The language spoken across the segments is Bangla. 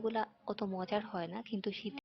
এগুলা অত মজার হয় না কিন্তু শীতে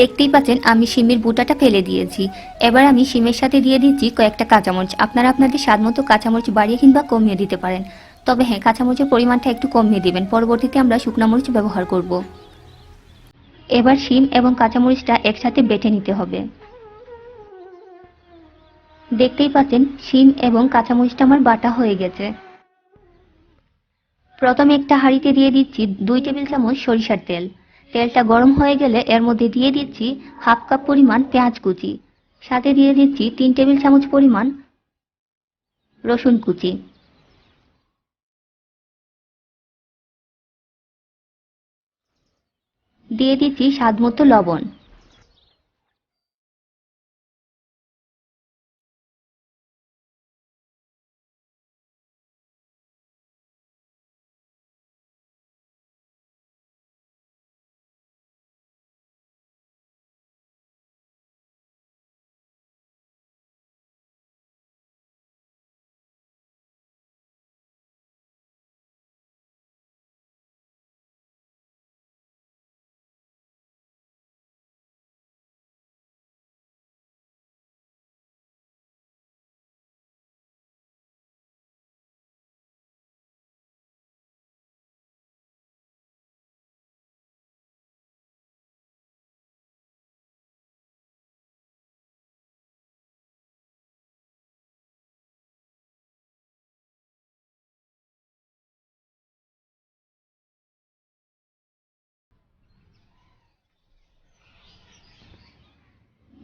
দেখতেই পাচ্ছেন, আমি শিমের বুটাটা ফেলে দিয়েছি। এবার আমি শিমের সাথে দিয়ে দিচ্ছি কয়েকটা কাঁচামরিচ। আপনারা আপনাদের স্বাদ মতো কাঁচামরিচ বাড়িয়ে কিংবা কমিয়ে দিতে পারেন। তবে হ্যাঁ কাঁচামরিচের পরিমাণটা একটু কমিয়ে দিবেন। পরবর্তীতে আমরা শুকনো মরিচ ব্যবহার করব। এবার শিম এবং কাঁচামরিচটা একসাথে বেটে নিতে হবে। দেখতেই পাচ্ছেন, শিম এবং কাঁচামরিচটা আমার বাটা হয়ে গেছে। প্রথমে একটা হাঁড়িতে দিয়ে দিচ্ছি দুই টেবিল চামচ সরিষার তেল। তেলটা গরম হয়ে গেলে এর মধ্যে দিয়ে দিচ্ছি হাফ কাপ পরিমাণ পেঁয়াজ কুচি। সাথে দিয়ে দিচ্ছি তিন টেবিল চামচ পরিমাণ রসুন কুচি। দিয়ে দিচ্ছি স্বাদ মতো লবণ।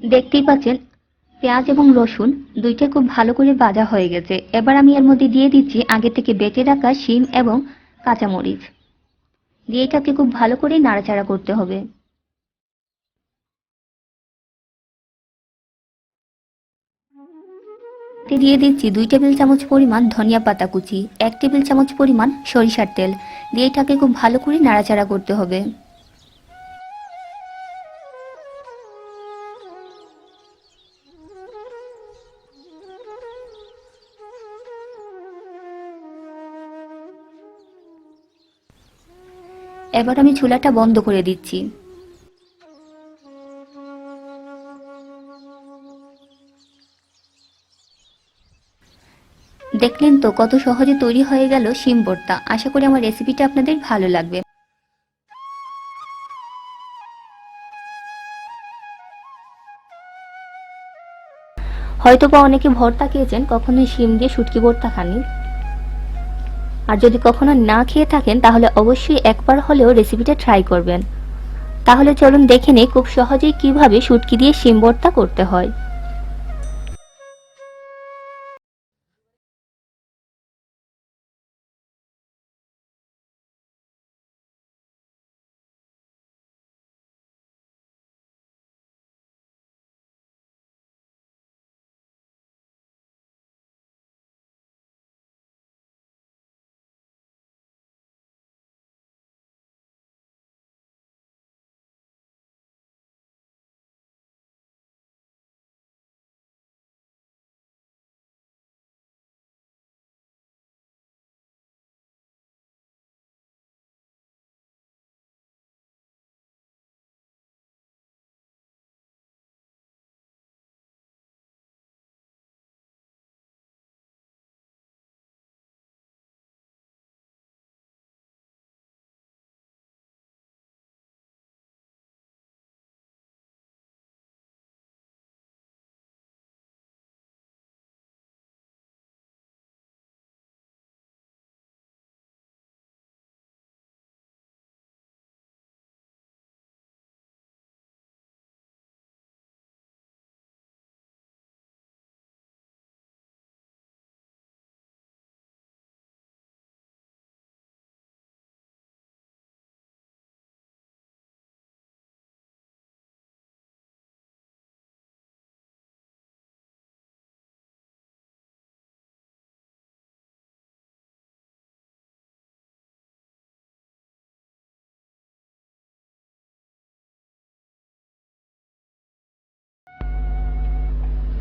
দেখতেই পাচ্ছেন, পেঁয়াজ এবং রসুন দুইটা খুব ভালো করে ভাজা হয়ে গেছে। এবার আমি এর মধ্যে দিয়ে দিচ্ছি আগে থেকে বেটে রাখা শিম এবং কাঁচামরিচ। দিয়ে এটাকে খুব ভালো করে নাড়াচাড়া করতে হবে। দিয়ে দিচ্ছি দুই টেবিল চামচ পরিমাণ ধনিয়া পাতা কুচি, এক টেবিল চামচ পরিমাণ সরিষার তেল। দিয়ে এটাকে খুব ভালো করে নাড়াচাড়া করতে হবে। এবার আমি চুলাটা বন্ধ করে দিচ্ছি। দেখলেন তো কত সহজে তৈরি হয়ে গেল শিম ভর্তা। আশা করি আমার রেসিপিটা আপনাদের ভালো লাগবে। হয়তো বা অনেকে ভর্তা খেয়েছেন, কখনোই শিম দিয়ে শুটকি ভর্তা খাননি। আর যদি কখনো না খেয়ে থাকেন, তাহলে অবশ্যই একবার হলেও রেসিপিটা ট্রাই করবেন। তাহলে চলুন দেখে নেই খুব সহজেই কীভাবে সুটকি দিয়ে শিম ভর্তা করতে হয়।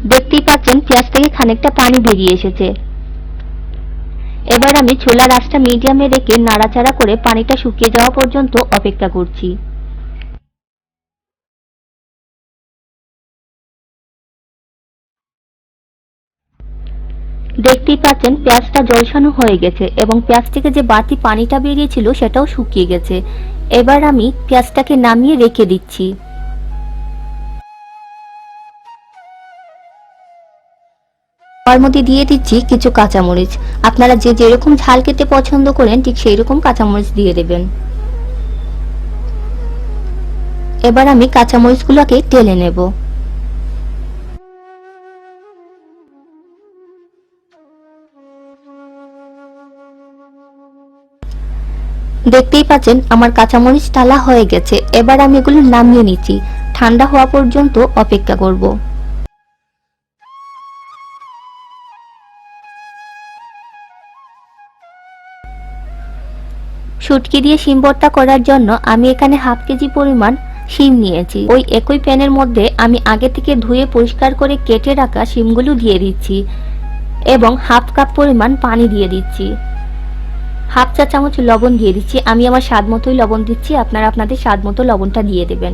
দেখতেই পাচ্ছেন পেঁয়াজ থেকে খানিকটা পানি বেরিয়ে এসেছে। এবার আমি ছোলার আঁচটা মিডিয়ামে রেখে নাড়াচাড়া করে পানিটা শুকিয়ে যাওয়া পর্যন্ত অপেক্ষা করছি। দেখতেই পাচ্ছেন পেঁয়াজটা জলসানো হয়ে গেছে এবং পেঁয়াজ থেকে যে বাতি পানিটা বেরিয়েছিল সেটাও শুকিয়ে গেছে। এবার আমি পেঁয়াজটাকে নামিয়ে রেখে দিচ্ছি। তার মধ্যে দিয়ে দিচ্ছি কিছু কাঁচামরিচ। আপনারা যে যেরকম ঝাল খেতে পছন্দ করেন, ঠিক সেই রকম কাঁচামরিচ দিয়ে দেবেন। এবার আমি কাঁচামরিচগুলোকে টেলে নেব। দেখতেই পাচ্ছেন, আমার কাঁচামরিচ টালা হয়ে গেছে। এবার আমি এগুলো নামিয়ে নিচ্ছি। ঠান্ডা হওয়া পর্যন্ত অপেক্ষা করব। শুটকি দিয়ে শিম ভর্তা করার জন্য আমি এখানে হাফ কেজি পরিমাণ শিম নিয়েছি। ওই একই প্যানের মধ্যে আমি আগে থেকে ধুয়ে পরিষ্কার করে কেটে রাখা শিমগুলো দিয়ে দিচ্ছি এবং হাফ কাপ পরিমাণ পানি দিয়ে দিচ্ছি। হাফ চা চামচ লবণ দিয়ে দিচ্ছি। আমি আমার স্বাদ মতোই লবণ দিচ্ছি। আপনারা আপনাদের স্বাদ মতো লবণটা দিয়ে দেবেন।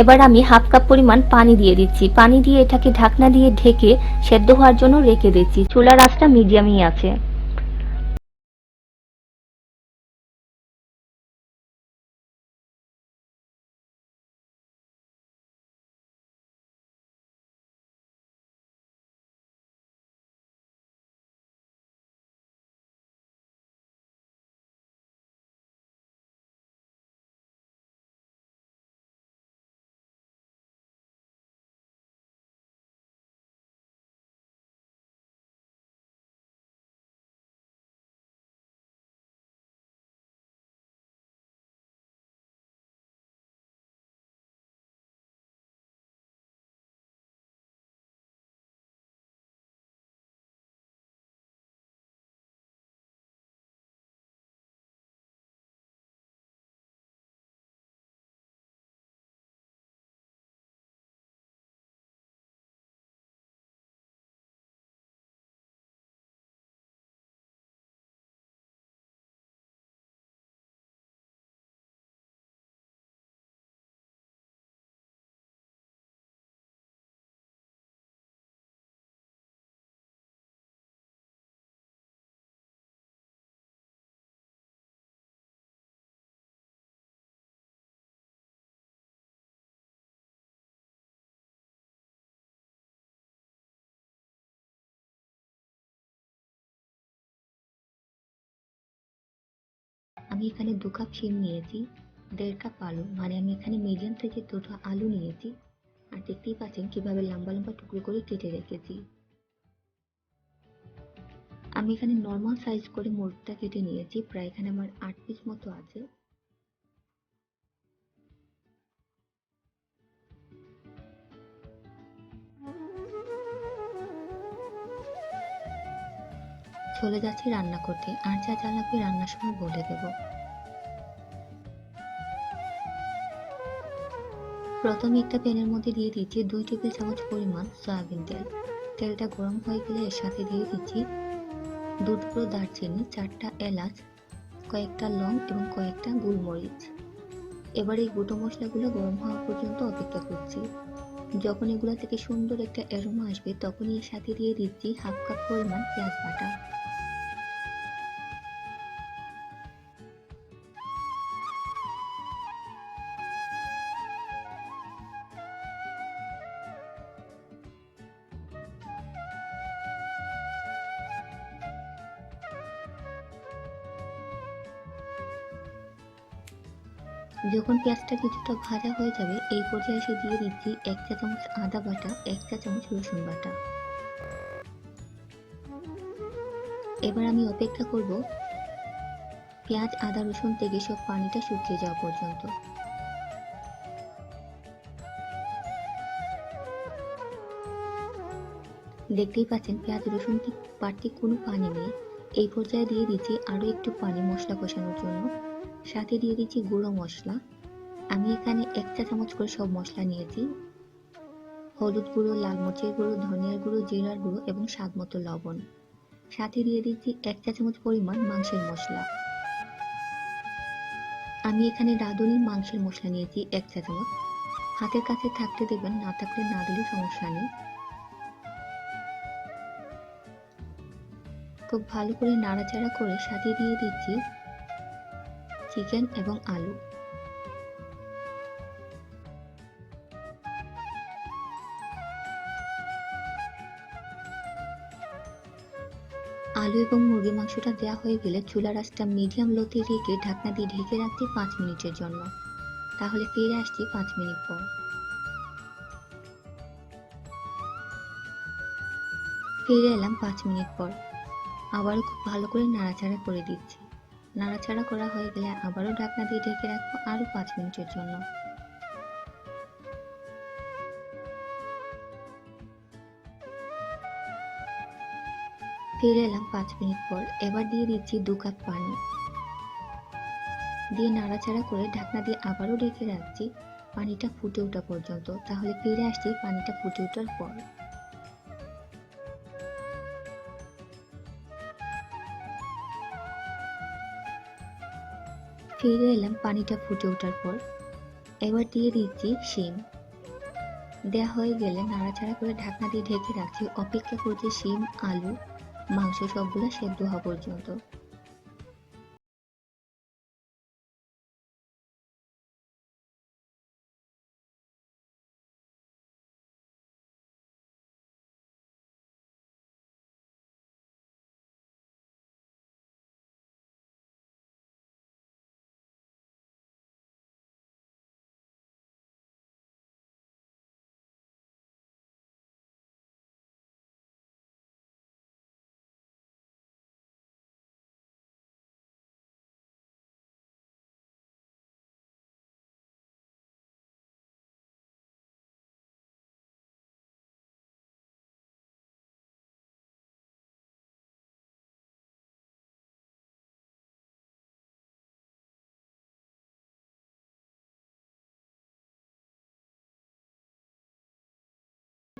এবার আমি হাফ কাপ পরিমাণ পানি দিয়ে দিচ্ছি। পানি দিয়ে এটাকে ঢাকনা দিয়ে ঢেকে সেদ্ধ হওয়ার জন্য রেখে দিচ্ছি। চুলার আঁচটা মিডিয়ামই আছে। আমি এখানে দু কাপ শিম নিয়েছি, দেড় কাপ আলু। মানে আমি এখানে মিডিয়াম থেকে দুটো আলু নিয়েছি। আর দেখতেই পাচ্ছেন কীভাবে লম্বা লম্বা টুকরো করে কেটে রেখেছি। আমি এখানে নর্মাল সাইজ করে মুরগিটা কেটে নিয়েছি, প্রায় এখানে আমার আট পিস মতো আছে। চলে যাচ্ছি রান্না করতে। আর যা যা লাগবে রান্নার সময় বলে দেব। প্রথমে একটা প্যানের মধ্যে দিয়ে দিচ্ছি দুই টেবিল চামচ পরিমাণ সয়াবিন তেল। তেলটা গরম হয়ে গেলে এর সাথে দিয়ে দিচ্ছি দু টুকরো দারচিনি, চারটা এলাচ, কয়েকটা লং এবং কয়েকটা গোলমরিচ। এবার এই গুঁটো মশলাগুলো গরম হওয়া পর্যন্ত অপেক্ষা করছি। যখন এগুলো থেকে সুন্দর একটা অ্যারোমা আসবে, তখনই এর সাথে দিয়ে দিচ্ছি হাফ কাপ পরিমাণ পেঁয়াজ বাটা। যখন পেঁয়াজটা কিছুটা ভাজা হয়ে যাবে, এই পর্যায়ে এসে দিয়ে দিচ্ছি এক চা চামচ আদা বাটা, এক চা চামচ রসুন বাটা। এবার আমি অপেক্ষা করব পেঁয়াজ, আদা, রসুন থেকে সব পানিটা শুকিয়ে যাওয়া পর্যন্ত। দেখতেই পাচ্ছেন পেঁয়াজ, রসুন বাড়তি কোনো পানি নেই। এই পর্যায়ে দিয়ে দিচ্ছি আরও একটু পানি মশলা কষানোর জন্য। সাথে দিয়ে দিচ্ছি গুঁড়ো মশলা। আমি এখানে এক চা চামচ করে সব মশলা নিয়েছি। হলুদ গুঁড়ো, লাল মরিচের গুঁড়ো, ধনিয়ার গুঁড়ো, জিরার গুঁড়ো এবং স্বাদ মতো লবণ। সাথে দিয়ে দিচ্ছি এক চা চামচ পরিমাণ মাংসের মশলা। আমি এখানে রাঁধুনি মাংসের মশলা নিয়েছি এক চা চামচ। হাতের কাছে থাকতে দেবেন, না থাকলে না দিলেও সমস্যা নেই। খুব ভালো করে নাড়াচাড়া করে সাথে দিয়ে দিচ্ছি চিকেন এবং আলু। আলু এবং মুরগির মাংসটা দেওয়া হয়ে গেলে চুলা রাসটা মিডিয়াম লোতে রেখে ঢাকনা দিয়ে ঢেকে রাখছি পাঁচ মিনিটের জন্য। তাহলে ফিরে আসছি পাঁচ মিনিট পর। ফিরে এলাম পাঁচ মিনিট পর। আবারও খুব ভালো করে নাড়াচাড়া করে দিচ্ছি। নাড়াচাড়া করা হয়ে গেলে আবারও ঢাকনা দিয়ে ঢেকে রাখব আরও পাঁচ মিনিটের জন্য। ফিরে এলাম পাঁচ মিনিট পর। এবার দিয়ে দিচ্ছি দু কাপ পানি। দিয়ে নাড়াচাড়া করে ঢাকনা দিয়ে আবারও ঢেকে রাখছি। পানিটা ফুটে ওঠা পর্যন্ত। তাহলে ফিরে আসছি পানিটা ফুটে ওঠার পর। ফিরে এলাম পানিটা ফুটে ওঠার পর। এবার দিয়ে দিচ্ছি শিম। দেয়া হয়ে গেলে নাড়াচাড়া করে ঢাকনা দিয়ে ঢেকে রাখছি। অপেক্ষা করছি শিম, আলু, মাংস সবগুলো সেদ্ধ হওয়া পর্যন্ত।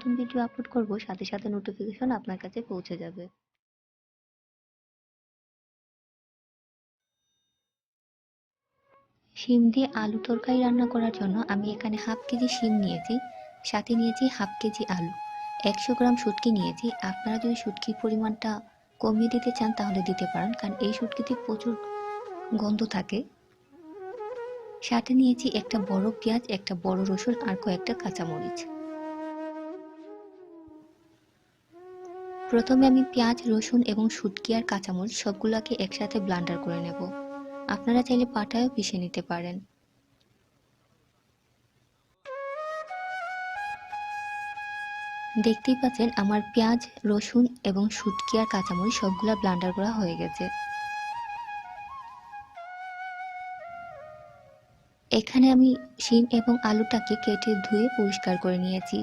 নতুন ভিডিও আপলোড করব, সাথে সাথে নোটিফিকেশন আপনার কাছে পৌঁছে যাবে। শিম দিয়ে আলু তরকারি রান্না করার জন্য আমি এখানে হাফ কেজি শিম নিয়েছি, সাথে নিয়েছি হাফ কেজি আলু, একশো গ্রাম শুটকি নিয়েছি। আপনারা যদি শুটকির পরিমাণটা কমিয়ে দিতে চান তাহলে দিতে পারেন, কারণ এই শুটকিতে প্রচুর গন্ধ থাকে। সাথে নিয়েছি একটা বড় পেঁয়াজ, একটা বড় রসুন আর কয়েকটা কাঁচামরিচ। প্রথমে আমি পেঁয়াজ, রসুন এবং শুটকি আর কাঁচামরিচ সবগুলোকে একসাথে ব্লান্ডার করে নেব। আপনারা চাইলে পাটায়ও পিষে নিতে পারেন। দেখতেই পাচ্ছেন আমার পেঁয়াজ, রসুন এবং শুটকি আর কাঁচামরিচ সবগুলা ব্লান্ডার করা হয়ে গেছে। এখানে আমি শিম এবং আলুটাকে কেটে ধুয়ে পরিষ্কার করে নিয়েছি।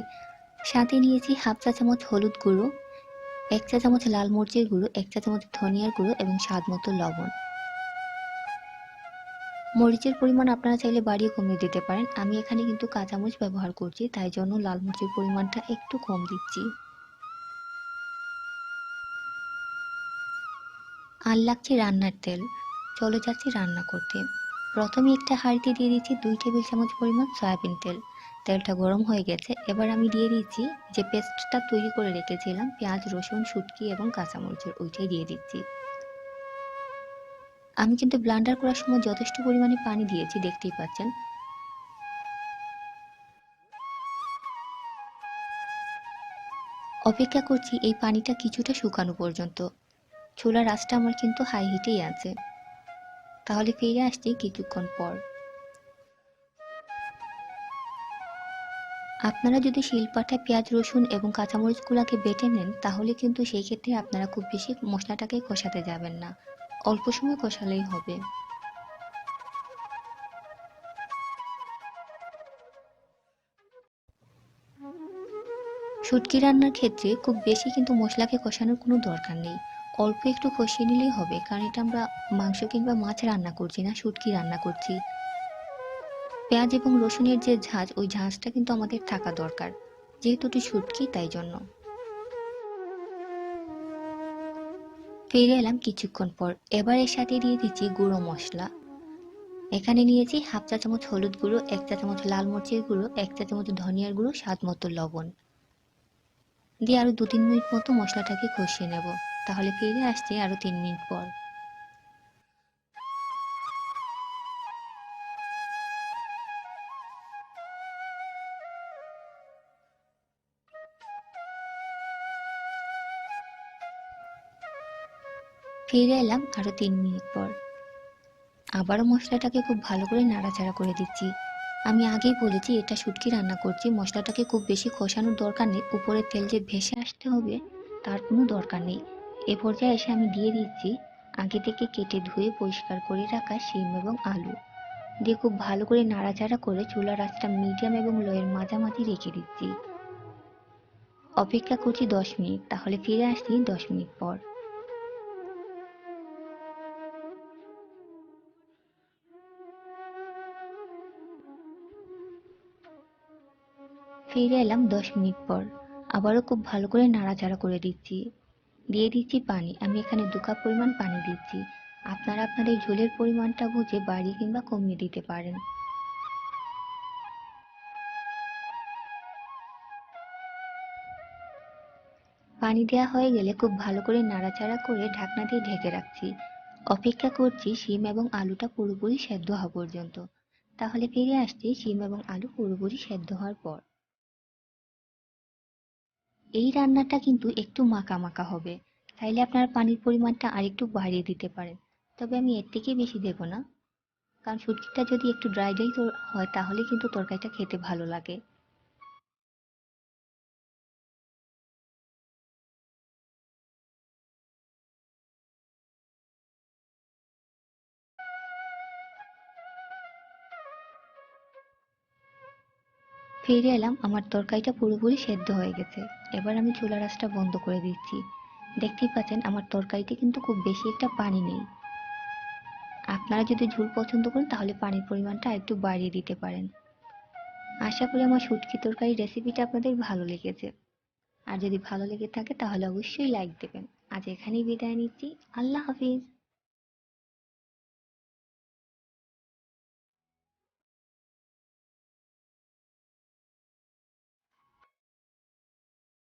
সাথে নিয়েছি হাফ চা চামচ হলুদ গুঁড়ো এক চা চামচ লাল মরিচের গুঁড়ো, এক চা চামচ ধনিয়ার গুঁড়ো এবং স্বাদ মতো লবণ। মরিচের পরিমাণ আপনারা চাইলে বাড়িয়ে কমিয়ে দিতে পারেন। আমি এখানে কিন্তু কাঁচামরিচ ব্যবহার করছি, তাই জন্য লাল মরিচের পরিমাণটা একটু কম দিচ্ছি। আর লাগছে রান্নার তেল। চলে যাচ্ছি রান্না করতে। প্রথমে একটা হাঁড়িতে দিয়ে দিচ্ছি দুই টেবিল চামচ পরিমাণ সয়াবিন তেল। তেলটা গরম হয়ে গেছে। এবার আমি দিয়ে দিচ্ছি যে পেস্টটা তৈরি করে রেখেছিলাম, পেঁয়াজ, রসুন, শুটকি এবং কাঁচামরিচের ওইটাই দিয়ে দিচ্ছি। আমি কিন্তু ব্লান্ডার করার সময় যথেষ্ট পরিমাণে পানি দিয়েছি, দেখতেই পাচ্ছেন। অপেক্ষা করছি এই পানিটা কিছুটা শুকানো পর্যন্ত। চুলার আঁচটা আমার কিন্তু হাই হিটেই আছে। তাহলে ফিরে আসছি কিছুক্ষণ পর। আপনারা যদি শিলপাটায় পেঁয়াজ, রসুন এবং কাঁচামরিচগুলোকে বেটে নেন, তাহলে কিন্তু সেই ক্ষেত্রে আপনারা খুব বেশি মশলাটাকে কষাতে যাবেন না। অল্প সময় কষালেই হবে। শুটকি রান্নার ক্ষেত্রে খুব বেশি কিন্তু মশলাকে কষানোর কোনো দরকার নেই। অল্প একটু কষিয়ে নিলেই হবে, কারণ এটা আমরা মাংস কিংবা মাছ রান্না করছি না, শুটকি রান্না করছি। পেঁয়াজ এবং রসুনের যে ঝাঁজ, ওই ঝাঁজটা কিন্তু আমাদের থাকা দরকার। যেহেতু একটু শুটকি তাই জন্য। ফিরে এলাম কিছুক্ষণ পর। এবার এর সাথে দিয়ে দিচ্ছি গুঁড়ো মশলা। এখানে নিয়েছি হাফ চা চামচ হলুদ গুঁড়ো, এক চা চামচ লাল মরিচের গুঁড়ো, এক চা চামচ ধনিয়ার গুঁড়ো, স্বাদ মতো লবণ। দিয়ে আরও দু তিন মিনিট মতো মশলাটাকে কষিয়ে নেব। তাহলে ফিরে আসছে আরও তিন মিনিট পর। ফিরে এলাম আরও তিন মিনিট পর। আবারও মশলাটাকে খুব ভালো করে নাড়াচাড়া করে দিচ্ছি। আমি আগেই বলেছি, এটা শুটকি রান্না করছি। মশলাটাকে খুব বেশি কষানোর দরকার নেই। উপরে তেল যে ভেসে আসতে হবে, তার কোনো দরকার নেই। এ পর্যায়ে এসে আমি দিয়ে দিচ্ছি আগে থেকে কেটে ধুয়ে পরিষ্কার করে রাখা শিম এবং আলু। দিয়ে খুব ভালো করে নাড়াচাড়া করে চুলার আঁচটা মিডিয়াম এবং লোয়ের মাঝামাঝি রেখে দিচ্ছি। অপেক্ষা করছি দশ মিনিট, তাহলে ফিরে আসছি দশ মিনিট পর। ফিরে এলাম দশ মিনিট পর। আবারও খুব ভালো করে নাড়াচাড়া করে দিচ্ছি। দিয়ে দিচ্ছি পানি। আমি এখানে দু কাপ পরিমাণ পানি দিচ্ছি। আপনারা আপনাদের ঝোলের পরিমাণটা বুঝে বাড়িয়ে কিংবা কমিয়ে দিতে পারেন। পানি দেওয়া হয়ে গেলে খুব ভালো করে নাড়াচাড়া করে ঢাকনা দিয়ে ঢেকে রাখছি। অপেক্ষা করছি শিম এবং আলুটা পুরোপুরি সেদ্ধ হওয়া পর্যন্ত। তাহলে ফিরে আসছি শিম এবং আলু পুরোপুরি সেদ্ধ হওয়ার পর। এই রান্নাটা কিন্তু একটু মাখা মাখা হবে। চাইলে আপনার পানির পরিমাণটা আরেকটু বাড়িয়ে দিতে পারেন। তবে আমি এর থেকে বেশি দেব না। কারণ শুটকিটা যদি একটু ড্রাই ড্রাই হয়, তাহলে কিন্তু তরকারিটা খেতে ভালো লাগে। ফিরে এলাম, আমার তরকারিটা পুরোপুরি সেদ্ধ হয়ে গেছে। এবার আমি চুলার আঁচটা বন্ধ করে দিচ্ছি। দেখতেই পাচ্ছেন আমার তরকারিতে কিন্তু খুব বেশি একটা পানি নেই। আপনারা যদি ঝোল পছন্দ করেন, তাহলে পানির পরিমাণটা একটু বাড়িয়ে দিতে পারেন। আশা করি আমার শুটকি তরকারি রেসিপিটা আপনাদের ভালো লেগেছে। আর যদি ভালো লেগে থাকে, তাহলে অবশ্যই লাইক দেবেন। আজ এখানেই বিদায় নিচ্ছি। আল্লাহ হাফিজ।